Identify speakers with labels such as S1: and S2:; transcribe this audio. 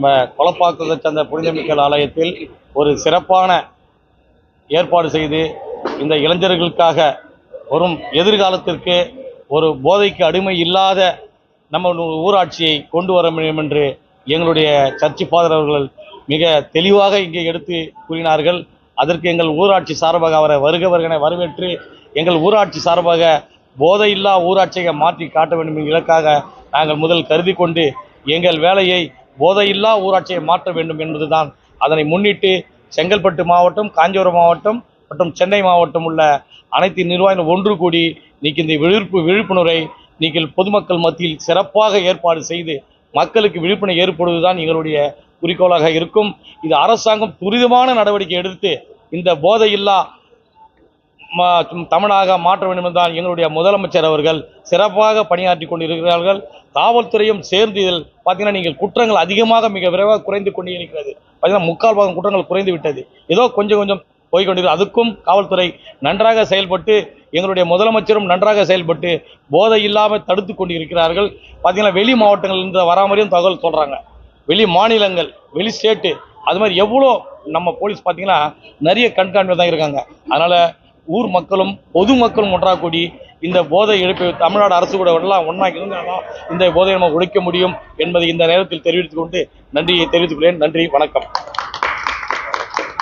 S1: நம்ம கொலப்பாக்கத்தை சேர்ந்த புனிதமிக்கல் ஆலயத்தில் ஒரு சிறப்பான ஏற்பாடு செய்து இந்த இளைஞர்களுக்காக வரும் எதிர்காலத்திற்கு ஒரு போதைக்கு அடிமை இல்லாத நம்ம ஊராட்சியை கொண்டு வர முடியும் என்று எங்களுடைய சர்ச்சி ஃபாதர் அவர்கள் மிக தெளிவாக இங்கே எடுத்து கூறினார்கள். அதற்கு எங்கள் ஊராட்சி சார்பாக அவரை வருக வருகனை வரவேற்று எங்கள் ஊராட்சி சார்பாக போதையில்லா ஊராட்சியை மாற்றி காட்ட வேண்டும் என்ற இலக்காக நாங்கள் முதல் கருதி கொண்டு எங்கள் வேலையை போதையில்லா ஊராட்சியை மாற்ற வேண்டும் என்பதுதான். அதனை முன்னிட்டு செங்கல்பட்டு மாவட்டம் காஞ்சிபுரம் மாவட்டம் மற்றும் சென்னை மாவட்டம் உள்ள அனைத்து நிர்வாகிகள் ஒன்று கூடி இன்னைக்கு இந்த விழிப்பு விழிப்புணர்வை நீங்கள் பொதுமக்கள் மத்தியில் சிறப்பாக ஏற்பாடு செய்து மக்களுக்கு விழிப்புணர்வு ஏற்படுவதுதான் எங்களுடைய குறிக்கோளாக இருக்கும். இது அரசாங்கம் துரிதமான நடவடிக்கை எடுத்து இந்த போதையில்லா தமிழாக மாற்ற வேண்டும் எங்களுடைய முதலமைச்சர் அவர்கள் சிறப்பாக பணியாற்றி கொண்டிருக்கிறார்கள். காவல்துறையும் சேர்ந்து இதில் பார்த்தீங்கன்னா நீங்கள் குற்றங்கள் அதிகமாக மிக விரைவாக குறைந்து கொண்டே இருக்கிறது பார்த்தீங்கன்னா முக்கால் பாகம் குற்றங்கள் குறைந்து விட்டது. ஏதோ கொஞ்சம் கொஞ்சம் போய்கொண்டிருக்கு அதுக்கும் காவல்துறை நன்றாக செயல்பட்டு எங்களுடைய முதலமைச்சரும் நன்றாக செயல்பட்டு போதை இல்லாமல் தடுத்து கொண்டு இருக்கிறார்கள் பார்த்தீங்கன்னா வெளி மாவட்டங்கள்லேருந்து வரா மாதிரியும் தகவல் சொல்கிறாங்க வெளி மாநிலங்கள் வெளி ஸ்டேட்டு அது மாதிரி எவ்வளோ நம்ம போலீஸ் பார்த்தீங்கன்னா நிறைய கண்காணிப்பு தான் இருக்காங்க. அதனால் ஊர் மக்களும் பொது மக்களும் ஒன்றாக கூடி இந்த போதை இழப்பு தமிழ்நாடு அரசு கூட எல்லாம் ஒன்றா இருந்தாலும் இந்த போதை நம்ம ஒழிக்க முடியும் என்பதை இந்த நேரத்தில் தெரிவித்துக் கொண்டு நன்றியை தெரிவித்துக் கொள்கிறேன். நன்றி வணக்கம்.